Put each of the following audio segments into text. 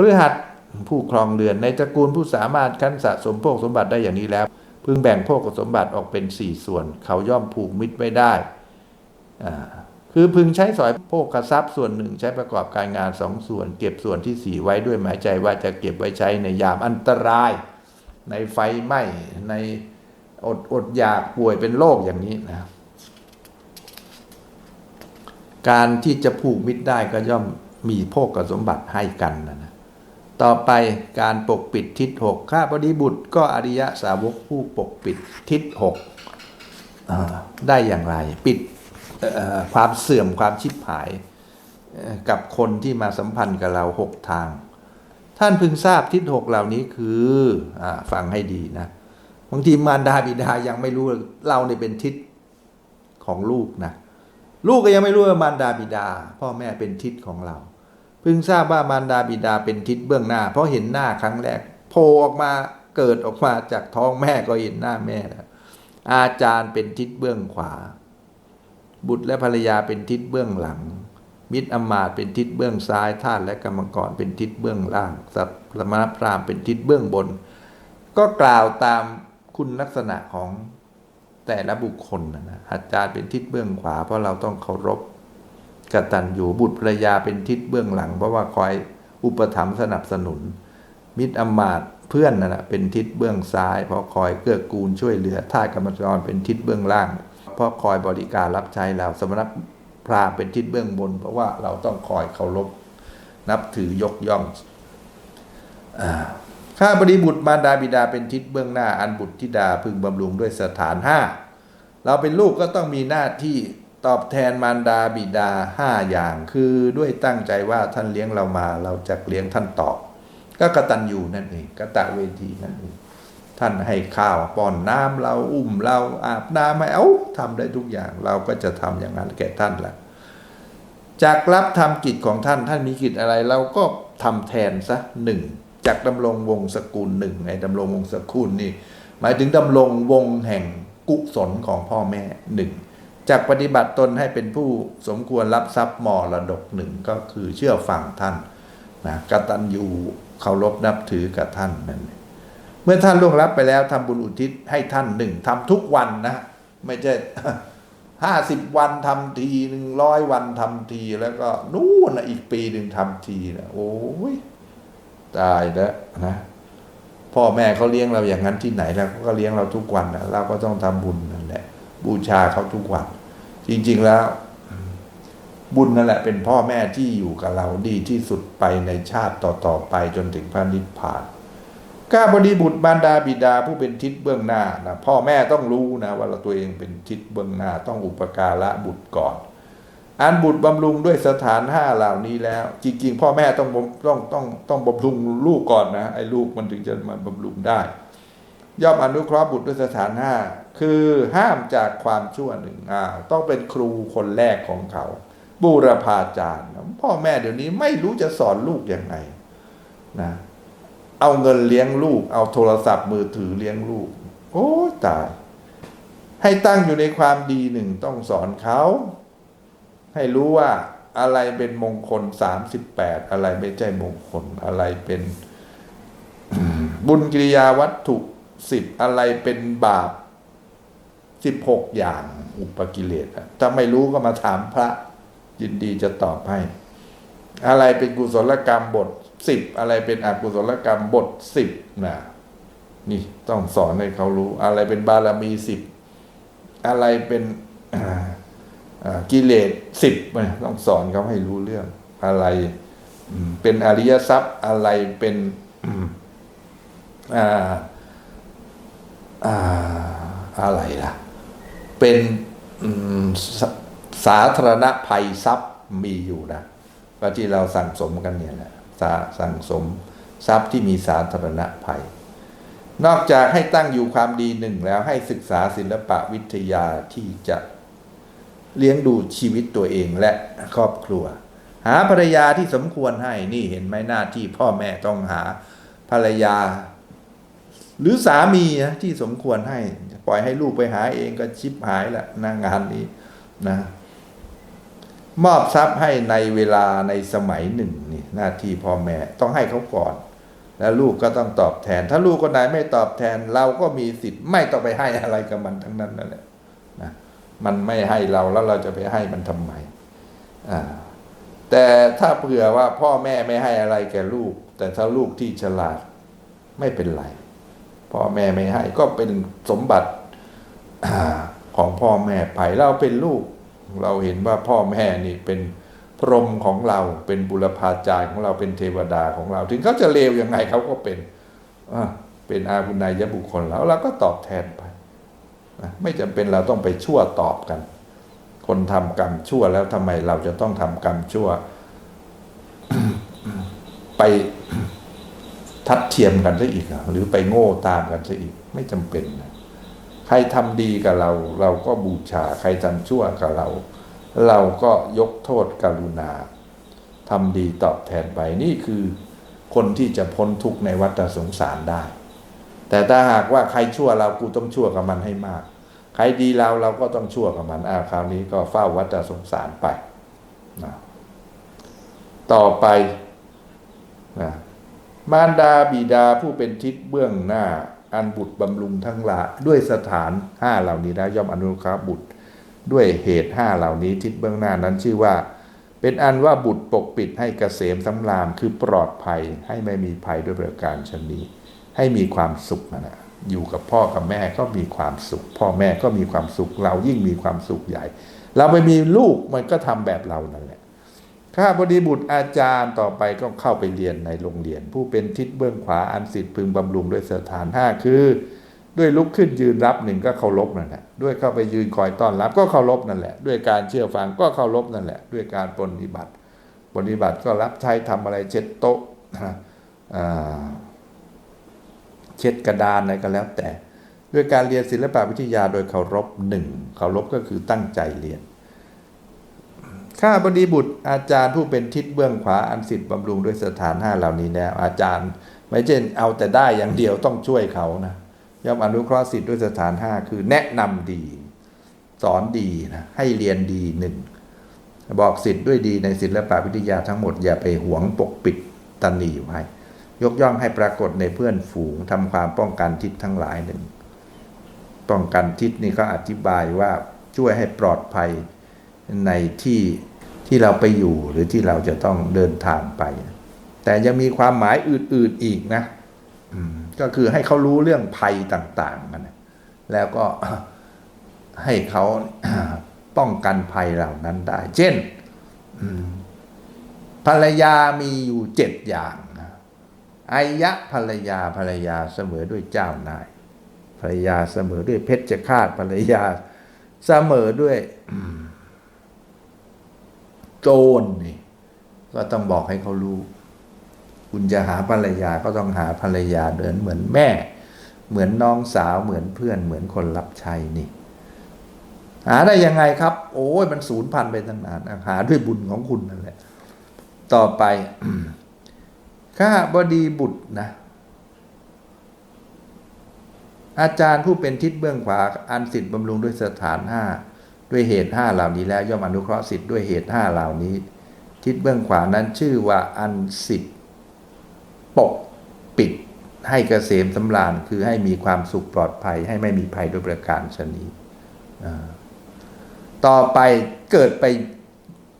คฤหัสผู้ครองเรือนในตระกูลผู้สามารถคั้นสะสมโภคสมบัติได้อย่างนี้แล้ว พึงแบ่งโภคสมบัติออกเป็นสี่ส่วน เขาย่อมผูกมิตรไว้ได้ คือพึงใช้สอยโภคทรัพย์ส่วนหนึ่งใช้ประกอบการงานสองส่วน เก็บส่วนที่สี่ไว้ด้วยหมายใจว่าจะเก็บไว้ใช้ในยามอันตราย ในไฟไหม้ในอดอดอยากป่วยเป็นโรคอย่างนี้นะการที่จะผูกมิตรได้ก็ย่อมมีโภคสมบัติให้กันนะนะ ต่อไปการปกปิดทิศหกข้าพดีบุตรก็อริยะสาวกผู้ปกปิดทิศหกได้อย่างไร ปิดความเสื่อมความชิบหายกับคนที่มาสัมพันธ์กับเราหกทาง ท่านพึงทราบทิศหกเหล่านี้คืออฟังให้ดีนะบางทีมารดาบิดายังไม่รู้เราเนี่ยเป็นทิศของลูกนะลูกก็ยังไม่รู้ว่ามารดาบิดา พ่อแม่เป็นทิศของเรา พิ่งทราบว่ามารดาบิดาเป็นทิศเบื้องหน้า เพราะเห็นหน้าครั้งแรกโผล่ออกมาเกิดออกมาจากท้องแม่ก็เห็นหน้าแม่แล้วอาจารย์เป็นทิศเบื้องขวา บุตรและภรรยาเป็นทิศเบื้องหลัง มิตรอมาตย์เป็นทิศเบื้องซ้ายทาสและกรรมกรเป็นทิศเบื้องล่างสัตว์สมณพราหมณ์เป็นทิศเบื้องบน ก็กล่าวตามคุณลักษณะของแต่ละบุคคลนะอาจารย์เป็นทิศเบื้องขวา เพราะเราต้องเคารพ กตัญญูบุตรภรรยาเป็นทิศเบื้องหลัง เพราะว่าคอยอุปถัมภ์สนับสนุน มิตรอมาตเพื่อนนั่นแหะเป็นทิศเบื้องซ้าย เพราะคอยเกื้อกูลช่วยเหลือท่ากรรมกรเป็นทิศเบื้องล่าง เพราะคอยบริการรับใช้เราสมณพราหมณ์เป็นทิศเบื้องบน เพราะว่าเราต้องคอยเคารพนับถือยกย่องข้าบริบุตรมารดาบิดาเป็นทิศเบื้องหน้า อันบุตรธิดาพึงบำรุงด้วยสถานห้าเราเป็นลูกก็ต้องมีหน้าที่ ตอบแทนมารดาบิดาห้าอย่าง คือด้วยตั้งใจว่าท่านเลี้ยงเรามา เราจะเลี้ยงท่านตอบ ก็กตัญญูนั่นเองกตะเวทีนั่นเองท่านให้ข้าวป้อนน้ำเราอุ้มเราอาบน้ำให้เอาทำได้ทุกอย่างเราก็จะทำอย่างนั้นแก่ท่านแหละจากรับทำกิจของท่านท่านมีกิจอะไรเราก็ทำแทนซะหนึ่งจากดำรงวงศกุลหนึ่งไอ้ดำรงวงศกุลนี่ หมายถึงดำรงวงแห่งกุศลของพ่อแม่หนึ่ง จากปฏิบัติตนให้เป็นผู้สมควรรับทรัพย์มรดกหนึ่งก็คือเชื่อฟังท่านนะกตัญญูเคารพนับถือกับท่านนั่นเมื่อท่านล่วงลับไปแล้วทำบุญอุทิศให้ท่านหนึ่งทำทุกวันนะ ไม่ใช่ห้าสิบวันทำทีหนึ่งร้อยวันทำทีแล้วก็นู่นอีกปีหนึ่งทำทีนะโอ้ยตายแล้วนะพ่อแม่เขาเลี้ยงเราอย่างนั้นที่ไหนแล้วเขาก็เลี้ยงเราทุกวันนะเราก็ต้องทำบุญนั่นแหละบูชาเขาทุกวัน จริง ๆแล้ว บุญนั่นแหละเป็นพ่อแม่ที่อยู่กับเราดีที่สุดไปในชาติต่อๆไปจนถึงพระนิพพานก้าบดีบุตรบารดาบิดาผู้เป็นทิศเบื้องหน้านะพ่อแม่ต้องรู้นะว่าเราตัวเองเป็นทิศเบื้องหน้าต้องอุปการะบุตรก่อนอันบุตรบำรุงด้วยสถานห้าเหล่านี้แล้ว จริง ๆ พ่อแม่ต้องต้องต้องต้องบำรุงลูกก่อนนะไอ้ลูกมันถึงจะมาบำรุงได้ ย่อมอนุเคราะห์บุตรด้วยสถานห้าคือห้ามจากความชั่วหนึ่งอ่าต้องเป็นครูคนแรกของเขา บูรพาจารย์ พ่อแม่เดี๋ยวนี้ไม่รู้จะสอนลูกยังไงนะเอาเงินเลี้ยงลูก เอาโทรศัพท์มือถือเลี้ยงลูก โอ้ตาย ให้ตั้งอยู่ในความดีหนึ่งต้องสอนเขา ให้รู้ว่าอะไรเป็นมงคลสามสิบแปดอะไรไม่ใช่มงคลอะไรเป็นบุญกิริยาวัตถุ สิบอะไรเป็นบาปสิบหกอย่างอุปกิเลสอะถ้าไม่รู้ก็มาถามพระยินดีจะตอบให้ อะไรเป็นกุศลกรรมบทสิบอะไรเป็นอกุศลกรรมบทสิบนะนี่ต้องสอนให้เขารู้ อะไรเป็นบารมีสิบอะไรเป็นกิเลสสิบต้องสอนเขาให้รู้เรื่อง อะไรเป็นอริยทรัพย์อะไรเป็นอ่า อ่าอะไรล่ะ เป็นสสาธารณภัยทรัพย์มีอยู่นะก็ที่เราสั่งสมกันเนี่ยแหละสั่งสมทรัพย์ที่มีสาธารณภัย นอกจากให้ตั้งอยู่ความดีหนึ่งแล้วให้ศึกษาศิลปะวิทยาที่จะเลี้ยงดูชีวิตตัวเองและครอบครัว หาภรรยาที่สมควรให้นี่เห็นไหมหน้าที่พ่อแม่ต้องหาภรรยา หรือสามีนะที่สมควรให้ ปล่อยให้ลูกไปหาเองก็ชิบหายละหน้างานนี้นะ มอบทรัพย์ให้ในเวลาในสมัยหนึ่งนี่หน้าที่พ่อแม่ต้องให้เขาก่อน แล้วลูกก็ต้องตอบแทน ถ้าลูกคนไหนไม่ตอบแทน เราก็มีสิทธิ์ไม่ต้องไปให้อะไรกับมันทั้งนั้นนั่นแหละนะมันไม่ให้เราแล้วเราจะไปให้มันทำไมอ่าแต่ถ้าเผื่อว่าพ่อแม่ไม่ให้อะไรแก่ลูก แต่ถ้าลูกที่ฉลาดไม่เป็นไร พ่อแม่ไม่ให้ก็เป็นสมบัติของพ่อแม่ไปเราเป็นลูก เราเห็นว่าพ่อแม่นี่เป็นพรหมของเราเป็นบุรพาจารย์ของเราเป็นเทวดาของเรา ถึงเขาจะเลวยังไงเขาก็เป็นเป็นอาบุญนายบุคคลแล้วเราก็ตอบแทนไปไม่จำเป็นเราต้องไปชั่วตอบกัน คนทำกรรมชั่วแล้วทำไมเราจะต้องทำกรรมชั่ว ไป ทัดเทียมกันซะอีกหรือไปโง่ตามกันซะอีกไม่จำเป็นนะใครทำดีกับเรา เราก็บูชาใครทำชั่วกับเรา เราก็ยกโทษกรุณาทำดีตอบแทนไปนี่คือคนที่จะพ้นทุกข์ในวัฏสงสารได้ แต่ถ้าหากว่าใครชั่วเรากูต้องชั่วกับมันให้มาก ใครดีเราเราก็ต้องชั่วกับมันอ่าคราวนี้ก็เฝ้าวัฏสงสารไปนะต่อไปนะ มารดาบิดาผู้เป็นทิศเบื้องหน้า อันบุตรบำรุงทั้งหลายด้วยสถานห้าเหล่านี้นะย่อมอนุเคราะห์บุตรด้วยเหตุห้าเหล่านี้ทิศเบื้องหน้านั้นชื่อว่า เป็นอันว่าบุตรปกปิดให้เกษมสำราญคือปลอดภัยให้ไม่มีภัยด้วยประการชนนี้ ให้มีความสุขนะนะอยู่กับพ่อกับแม่ก็มีความสุข พ่อแม่ก็มีความสุขเรายิ่งมีความสุขใหญ่ เราไปมีลูกมันก็ทำแบบเรานั่นแหละ ข้าบดีบุตรอาจารย์ต่อไปก็เข้าไปเรียนในโรงเรียน ผู้เป็นทิศเบื้องขวาอันสิทธิ์พึงบำรุงด้วยสถานห้าคือ ด้วยลุกขึ้นยืนรับหนึ่งก็เคารพนั่นแหละด้วยเข้าไปยืนคอยต้อนรับก็เคารพนั่นแหละ ด้วยการเชื่อฟังก็เคารพนั่นแหละ ด้วยการปฏิบัติ ปฏิบัติก็รับใช้ทำอะไรเช็ดโต๊ะเช็ดกระดานอะไรก็แล้วแต่ ด้วยการเรียนศิลปวิทยาโดยเคารพหนึ่งเคารพก็คือตั้งใจเรียน ข้าบดีบุตรอาจารย์ผู้เป็นทิศเบื้องขวาอันสิทธิ์บำรุงด้วยสถานห้าเหล่านี้แล้วอาจารย์ ไม่ใช่เอาแต่ได้อย่างเดียวต้องช่วยเขานะย่อมอนุเคราะห์สิทธิ์ด้วยสถานห้าคือแนะนำดี สอนดีนะให้เรียนดีหนึ่งบอกสิทธิ์ด้วยดีในศิลปวิทยาทั้งหมดอย่าไปหวงปกปิดตันหนีไว้ยกย่องให้ปรากฏในเพื่อนฝูงทำความป้องกันทิศทั้งหลายหนึ่งป้องกันทิศนี่ก็อธิบายว่าช่วยให้ปลอดภัยในที่ ที่เราไปอยู่หรือที่เราจะต้องเดินทางไป แต่ยังมีความหมายอื่น ๆอีกนะก็คือให้เขารู้เรื่องภัยต่างๆมันแล้วก็ให้เขาป้องกันภัยเหล่านั้นได้ เช่นภรรยามีอยู่เจ็ดอย่างอายะภรรยาภรรยาเสมอด้วยเจ้านาย ภรรยาเสมอด้วยเพชฌฆาตภรรยาเสมอด้วย โจรนี่ก็ต้องบอกให้เขารู้ คุณจะหาภรรยาก็ต้องหาภรรยาเดินเหมือนแม่ เหมือนน้องสาวเหมือนเพื่อนเหมือนคนรับใช้นี่ หาได้ยังไงครับ โอ้ยมันสูญพันธุ์ไปตั้งนานหาด้วยบุญของคุณนั่นแหละ ต่อไปข้าบดีบุตรนะอาจารย์ผู้เป็นทิศเบื้องขวาอันสิทธิ์บำรุงด้วยสถานห้า ด้วยเหตุห้าเหล่านี้แล้วย่อมอนุเคราะห์สิทธิ์ด้วยเหตุห้าเหล่านี้ ทิศเบื้องขวานั้นชื่อว่าอันสิทธิ์ปกปิดให้เกษมสำราญคือให้มีความสุขปลอดภัย ให้ไม่มีภัยโดยประการชนีต่อไปเกิดไป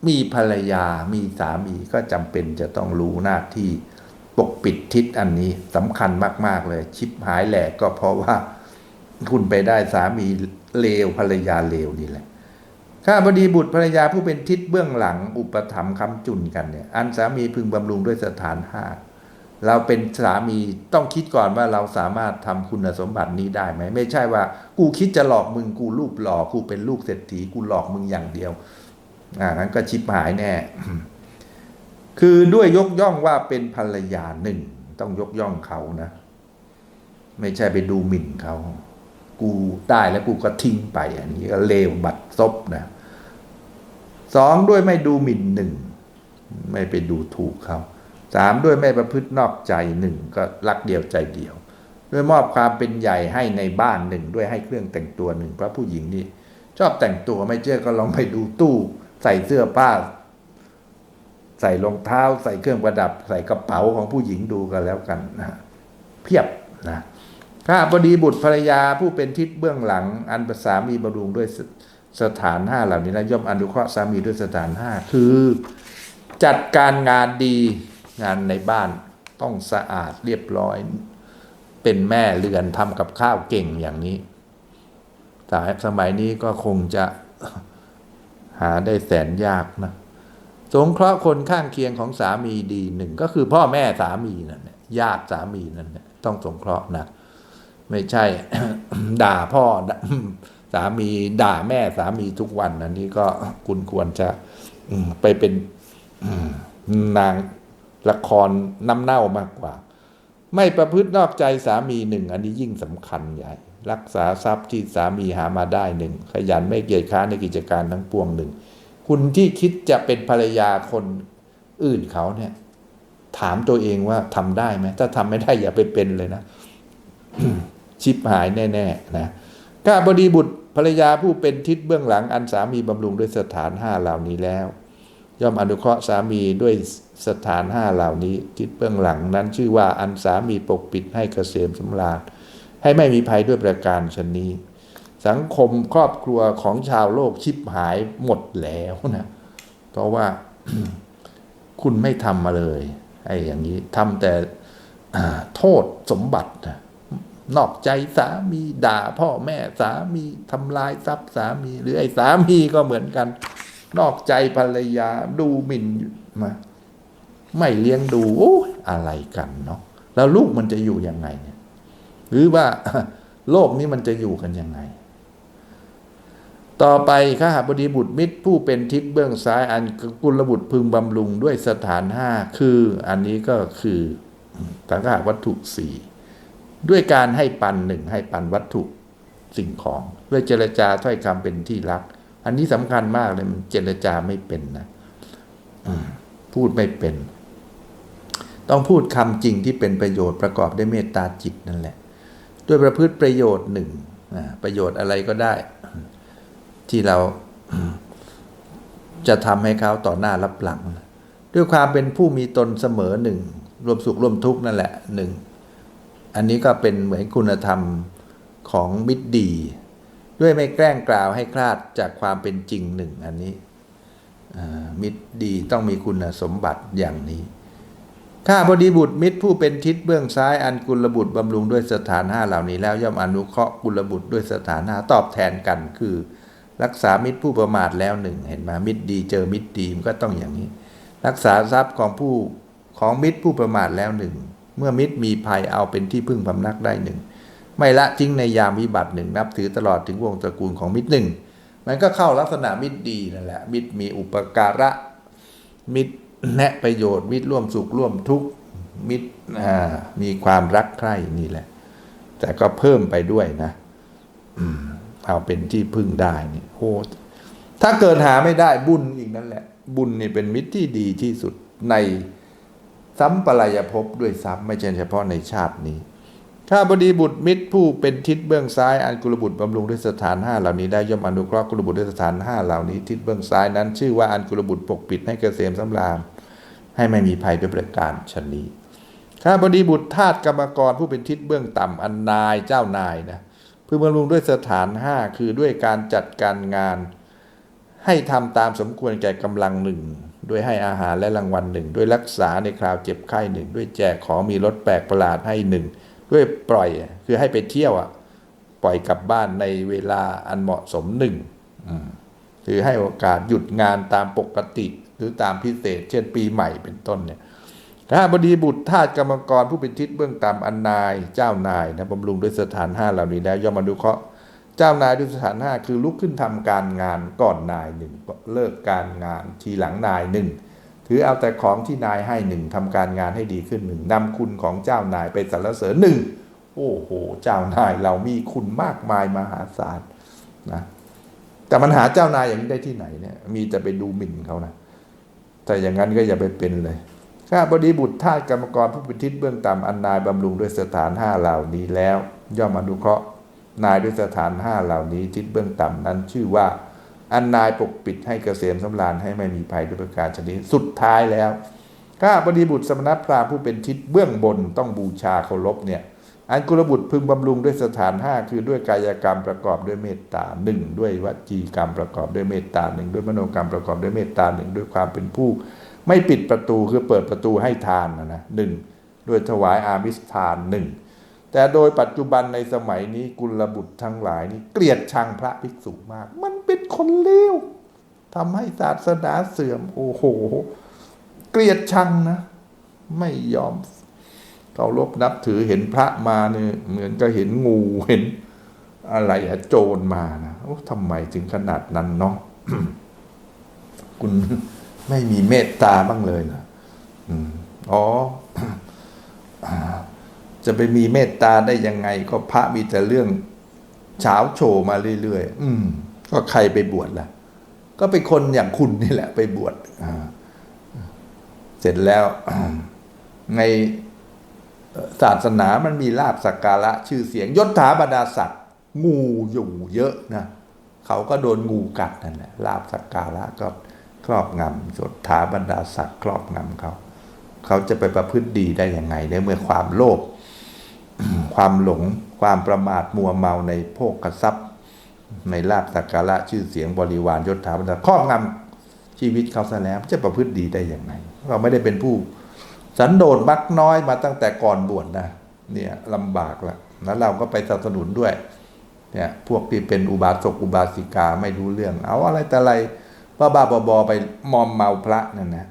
มีภรรยามีสามีก็จำเป็นจะต้องรู้หน้าที่ปกปิดทิศอันนี้สำคัญมาก ๆ เลย ชิปหายแหลกก็เพราะว่า คุณไปได้สามีเลวภรรยาเลวนี่แหละ ข้าบดีบุตรภรรยาผู้เป็นทิศเบื้องหลังอุปถัมภ์คำจุนกันเนี่ย อันสามีพึงบำรุงด้วยสถานห้าเราเป็นสามีต้องคิดก่อนว่าเราสามารถทำคุณสมบัตินี้ได้ไหม ไม่ใช่ว่า กูคิดจะหลอกมึงกูรูปหลอกกูเป็นลูกเศรษฐีกูหลอกมึงอย่างเดียวอ่านั้นก็ชิบหายแน่ คือด้วยยกย่องว่าเป็นภรรยาหนึ่ง ต้องยกย่องเขานะ ไม่ใช่ไปดูหมิ่นเขา กูได้แล้วกูก็ทิ้งไป อันนี้ก็เลวบัด ซบนะสองด้วยไม่ดูหมิ่นหนึ่งไม่ไปดูถูกเขาสามด้วยไม่ประพฤตินอกใจหนึ่งก็รักเดียวใจเดียว ด้วยมอบความเป็นใหญ่ให้ในบ้านหนึ่งด้วยให้เครื่องแต่งตัวหนึ่งเพราะผู้หญิงนี่ชอบแต่งตัวไม่เชื่อก็ลองไปดูตู้ ใส่เสื้อผ้า ใส่รองเท้า ใส่เครื่องประดับ ใส่กระเป๋าของผู้หญิงดูกันแล้วกันนะเพียบนะข้าบดีบุตรภรรยาผู้เป็นทิศเบื้องหลัง อันสามีบำรุงด้วย สถานห้าเหล่านี้นะย่อมอนุเคราะห์สามีด้วยสถานห้าคือ จัดการงานดีงานในบ้านต้องสะอาดเรียบร้อย เป็นแม่เรือนทำกับข้าวเก่งอย่างนี้แต่สมัยนี้ก็คงจะหาได้แสนยากนะสงเคราะห์คนข้างเคียงของสามีดีหนึ่งก็คือพ่อแม่สามีนั่นญาติสามีนั่นต้องสงเคราะห์นะ ไม่ใช่ ด่าพ่อ สามีด่าแม่สามีทุกวันอันนี้ก็คุณควรจะไปเป็นนางละครน้ำเน่ามากกว่า ไม่ประพฤตินอกใจสามีหนึ่ง อันนี้ยิ่งสำคัญใหญ่ รักษาทรัพย์ที่สามีหามาได้หนึ่ง ขยันไม่เกียจค้าในกิจการทั้งปวงหนึ่ง คุณที่คิดจะเป็นภรรยาคนอื่นเขาเนี่ย ถามตัวเองว่าทำได้ไหมถ้าทำไม่ได้อย่าไปเป็นเลยนะ ชิบหายแน่ ๆ นะข้าบดีบุตร ภรรยาผู้เป็นทิศเบื้องหลังอันสามีบำรุงด้วยสถานห้าเหล่านี้แล้ว ย่อมอนุเคราะห์สามีด้วยสถานห้าเหล่านี้ ทิศเบื้องหลังนั้นชื่อว่าอันสามีปกปิดให้เกษมสำราญให้ไม่มีภัยด้วยประการชนนี้ สังคมครอบครัวของชาวโลกชิบหายหมดแล้วนะเพราะว่าคุณไม่ทำมาเลยไอ้อย่างนี้ทำแต่โทษสมบัตินะ นอกใจสามีด่าพ่อแม่สามีทำลายทรัพย์สามี หรือไอ้สามีก็เหมือนกัน นอกใจภรรยาดูหมิ่นมาไม่เลี้ยงดูโอ้ยอะไรกันเนาะแล้วลูกมันจะอยู่ยังไงเนี่ย หรือว่าโลกนี้มันจะอยู่กันยังไง ต่อไปข้าหาบดีบุตรมิตรผู้เป็นทิศเบื้องซ้ายอันกุลบุตรพึงบำรุงด้วยสถานห้าคือ อันนี้ก็คือสังฆาวัตถุสี่ ด้วยการให้ปันหนึ่งให้ปันวัตถุสิ่งของ ด้วยเจรจาถ้อยคำเป็นที่รัก อันนี้สำคัญมากเลยมันเจรจาไม่เป็นนะพูดไม่เป็น ต้องพูดคำจริงที่เป็นประโยชน์ประกอบด้วยเมตตาจิตนั่นแหละ ด้วยประพฤติประโยชน์หนึ่งประโยชน์อะไรก็ได้ ที่เราจะทำให้เขาต่อหน้ารับหลัง ด้วยความเป็นผู้มีตนเสมอหนึ่งรวมสุขรวมทุกข์นั่นแหละหนึ่ง อันนี้ก็เป็นเหมือนคุณธรรมของมิตรดี ด้วยไม่แกล้งกล่าวให้คลาดจากความเป็นจริงหนึ่งอันนี้มิตรดีต้องมีคุณสมบัติอย่างนี้ ข้าบดีบุตรมิตรผู้เป็นทิศเบื้องซ้ายอันกุลบุตรบำรุงด้วยสถานห้าเหล่านี้แล้วย่อมอนุเคราะห์กุลบุตรด้วยสถานห้าตอบแทนกันคือ รักษามิตรผู้ประมาทแล้วหนึ่งเห็นไหมมิตรดีเจอมิตรดีมันก็ต้องอย่างนี้ รักษาทรัพย์ของผู้ของมิตรผู้ประมาทแล้วหนึ่ง เมื่อมิตรมีภัยเอาเป็นที่พึ่งพำนักได้หนึ่งไม่ละทิ้งในยามวิบัติหนึ่งนับถือตลอดถึงวงตระกูลของมิตรหนึ่งมันก็เข้าลักษณะมิตรดีนั่นแหละ มิตรมีอุปการะ มิตรแนะประโยชน์ มิตรร่วมสุขร่วมทุกข์มิตรมีความรักใคร่นี่แหละ แต่ก็เพิ่มไปด้วยนะเอาเป็นที่พึ่งได้นี่โอ้ถ้าเกิดหาไม่ได้บุญอีกนั่นแหละ บุญนี่เป็นมิตรที่ดีที่สุดใน สัมปรายภพด้วยซ้ำไม่ใช่เฉพาะในชาตินี้ ถ้าบดีบุตรมิตรผู้เป็นทิศเบื้องซ้ายอันกุลบุตรบำรุงด้วยสถานห้าเหล่านี้ได้ย่อมอนุเคราะห์กุลบุตรด้วยสถานห้าเหล่านี้ทิศเบื้องซ้ายนั้น ชื่อว่าอันกุลบุตรปกปิดให้เกษมสำราญให้ไม่มีภัยด้วยประการชนนี้ข้าบดีบุตรทาสกรรมกรผู้เป็นทิศเบื้องต่ำอันนายเจ้านายนะเพื่อบำรุงด้วยสถานห้าคือด้วยการจัดการงาน ให้ทำตามสมควรแก่กำลังหนึ่ง ด้วยให้อาหารและรางวัลหนึ่งด้วยรักษาในคราวเจ็บไข้หนึ่งด้วยแจกของมีรถแปลกประหลาดให้หนึ่งด้วยปล่อยคือให้ไปเที่ยวอะปล่อยกลับบ้านในเวลาอันเหมาะสมหนึ่งคือให้โอกาสหยุดงานตามปกติหรือตามพิเศษ เช่นปีใหม่เป็นต้นเนี่ยถ้าบดีบุตรทาสกรรมกรผู้เป็นทิศเบื้องต่ำอันนายเจ้านายนะบำรุงด้วยสถานห้าเหล่านี้แล้วย่อมมาดูเคราะห์ เจ้านายด้วยสถานห้าคือลุกขึ้นทำการงานก่อนนายหนึ่งเลิกการงานทีหลังนายหนึ่งถือเอาแต่ของที่นายให้หนึ่งทำการงานให้ดีขึ้นหนึ่งนำคุณของเจ้านายไปสรรเสริญหนึ่งโอ้โห เจ้านายเรามีคุณมากมายมหาศาลนะแต่มันหาเจ้านายอย่างนี้ได้ที่ไหนเนี่ย มีแต่ไปดูหมิ่นเขานะแต่อย่างนั้นก็อย่าไปเป็นเลยข้าบดีบุตรทาสกรรมกรผู้ป็นทิศเบื้องต่ำอันนายบำรุงด้วยสถานห้าเหล่านี้แล้ว ย่อมอนุเคราะห์ นายด้วยสถานห้าเหล่านี้ทิศเบื้องต่ำนั้นชื่อว่า อันนายปกปิดให้เกษมสำราญให้ไม่มีภัยด้วยประการชนิดสุดท้ายแล้วข้าบดีบุตรสมณพราหมณ์ผู้เป็นทิศเบื้องบนต้องบูชาเคารพเนี่ยอันกุลบุตรพึงบำรุงด้วยสถานห้าคือด้วยกายกรรมประกอบด้วยเมตตาหนึ่งด้วยวจีกรรมประกอบด้วยเมตตาหนึ่งด้วยมโนกรรมประกอบด้วยเมตตาหนึ่งด้วยความเป็นผู้ ไม่ปิดประตูคือเปิดประตูให้ทานนะนะหนึ่งด้วยถวายอามิสทานหนึ่ง แต่โดยปัจจุบันในสมัยนี้กุลบุตรทั้งหลายนี่เกลียดชังพระภิกษุมาก มันเป็นคนเลวทำให้ศาสนาเสื่อม โอ้โห เกลียดชังนะ ไม่ยอมเคารพนับถือเห็นพระมาเนี่ยเหมือนก็เห็นงูเห็น อะไรอะโจรมานะโอ้ทำไมถึงขนาดนั้นเนาะคุณไม่มีเมตตาบ้างเลยนะอ๋อ จะไปมีเมตตาได้ยังไง ก็พระมีแต่เรื่องเฉาโชว์มาเรื่อยๆ อืม ก็ใครไปบวชล่ะ ก็เป็นคนอย่างคุณนี่แหละ ไปบวชเสร็จแล้วในศาสนามันมีลาบสักการะ ชื่อเสียงยศถาบรรดาศักดิ์งูอยู่เยอะนะเขาก็โดนงูกัดนั่นแหละลาบสักการะก็ครอบงำยศถาบรรดาศักดิ์ครอบงำเขา เขาจะไปประพฤติดีได้ยังไงในเมื่อความโลภ ความหลงความประมาทมัวเมาในโภคทรัพย์ ในลาบสักการะชื่อเสียงบริวารยศถาบรรดาครอบงำชีวิตเขาซะแล้วจะประพฤติดีได้อย่างไรเราไม่ได้เป็นผู้ สันโดษมักน้อยมาตั้งแต่ก่อนบวชนะเนี่ยลำบากละแล้วเราก็ไปสนับสนุนด้วยเนี่ยพวกที่เป็นอุบาสกอุบาสิกาไม่รู้เรื่อง เอาอะไรแต่อะไรบ้าบ้าบอๆไปมอมเมาพระนั่นนะ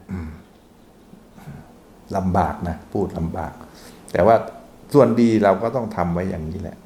ลำบากนะ พูดลำบาก แต่ว่า ส่วนดีเราก็ต้องทำไว้อย่างนี้แหละ